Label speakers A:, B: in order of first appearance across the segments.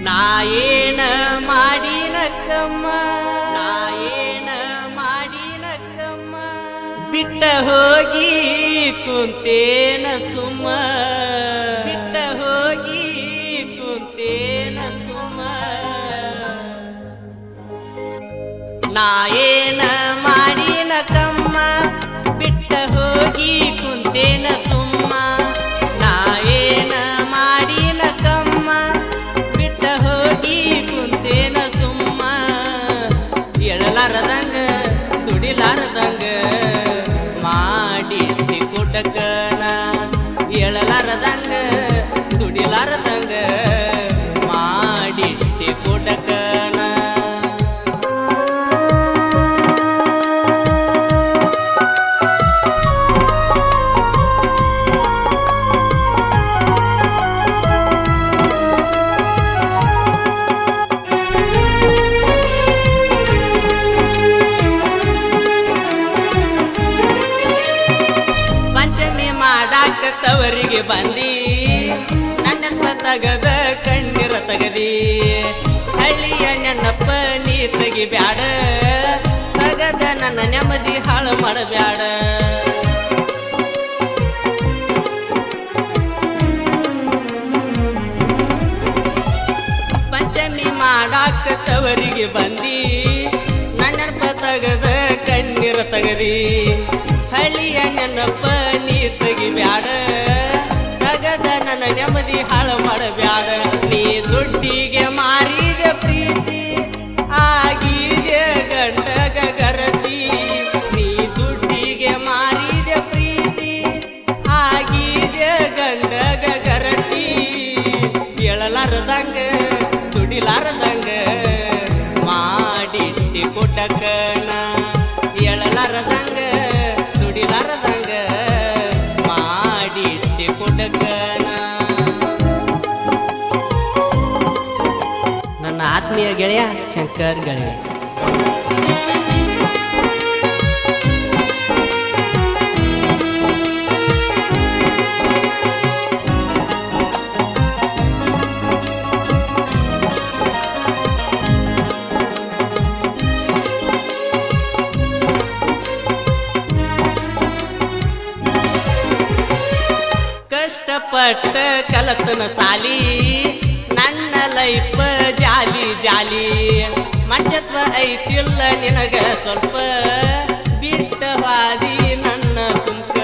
A: ನಾ ಏನ ಮಾಡಿನಕ್ಕಮ್ಮ? ನಾಯೇನ ಮಾಡಿನಕ್ಕಮ್ಮ? ಬಿಟ್ಟ ಹೋಗಿ ಕುಂತೇನ ಸುಮ್ಮ? ಬಿಟ್ಟ ಹೋಗಿ ಕುಂತೇನ ಸುಮ್ಮ? ನಾ ದುಡಿಲಾರದಂಗ ತವರಿಗೆ ಬಂದಿ ನನ್ನಪ್ಪ ತಗದ ಕಣ್ಣಿರ ತಗದಿ. ಹಳ್ಳಿಯ ನನ್ನಪ್ಪ ನೀ ತಗಿ ಬ್ಯಾಡ ತಗದ ನನ್ನ ನೆಮ್ಮದಿ ಹಾಳು ಮಾಡಬ್ಯಾಡ. ಪಂಚಮಿ ಮಾಡಾಕ ತವರಿಗೆ ಬಂದಿ ನನ್ನಪ್ಪ ತಗದ ಕಣ್ಣಿರ ತಗದಿ. ಹಳ್ಳಿಯ ನನ್ನಪ್ಪ ನೀ ತಗಿ ಬ್ಯಾಡ ನೆಮ್ಮದಿ ಹಾಳು ಮಾಡಬ್ಯಾಡ. ನೀ ದುಡ್ಡಿಗೆ ಮಾರಿದ ಪ್ರೀತಿ ಆಗಿದೆ ಗಂಡಗ ಗರತಿ. ನೀ ದುಡ್ಡಿಗೆ ಮಾರಿದ ಪ್ರೀತಿ ಆಗಿದೆ ಗಂಡಗ ಗರತಿ. ಎಳಲಾರದಂಗ ದುಡಿಲಾರದಂಗ, ಮಾಡಿಟ್ಟಿ ಕೊಟ್ಟಕನ ಆತ್ಮೀಯ ಗೆಳೆಯ ಶಂಕರ್ ಗೆಳೆಯ. ಕಷ್ಟಪಟ್ಟ ಕಲತನ ಸಾಲಿ ನನ್ನ ಲೈಫ್ ಜಾಲಿ ಜಾಲಿ. ಮನುಷ್ಯತ್ವ ಐತಿಲ್ಲ ನಿನಗ ಸ್ವಲ್ಪ. ಬಿಟ್ಟವಾದಿ ನನ್ನ ಸುಂಕ.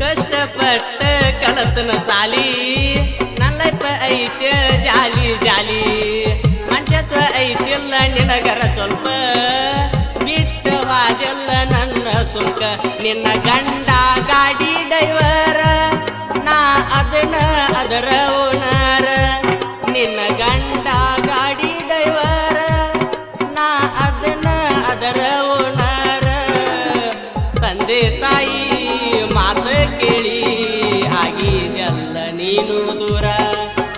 A: ಕಷ್ಟಪಟ್ಟ ಕಲತನ ಸಾಲಿ. ನನ್ನ ಲೈಫ್ ಐತೆ ಜಾಲಿ ಜಾಲಿ. ಮನುಷ್ಯತ್ವ ಐತಿಲ್ಲ ನಿನಗರ ಸ್ವಲ್ಪ. ನಿನ್ನ ಗಂಡ ಗಾಡಿ ಡೈವರ ನಾ ಅದನ್ನ ಅದರ ಓನರ. ನಿನ್ನ ಗಂಡ ಗಾಡಿ ಡೈವರ ನಾ ಅದನ್ನ ಅದರ ಓನರ. ತಂದೆ ತಾಯಿ ಮಾತು ಕೇಳಿ, ಆಗಿದೆಲ್ಲ ನೀನು ದೂರ.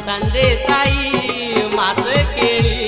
A: ತಂದೆ ತಾಯಿ ಮಾತು ಕೇಳಿ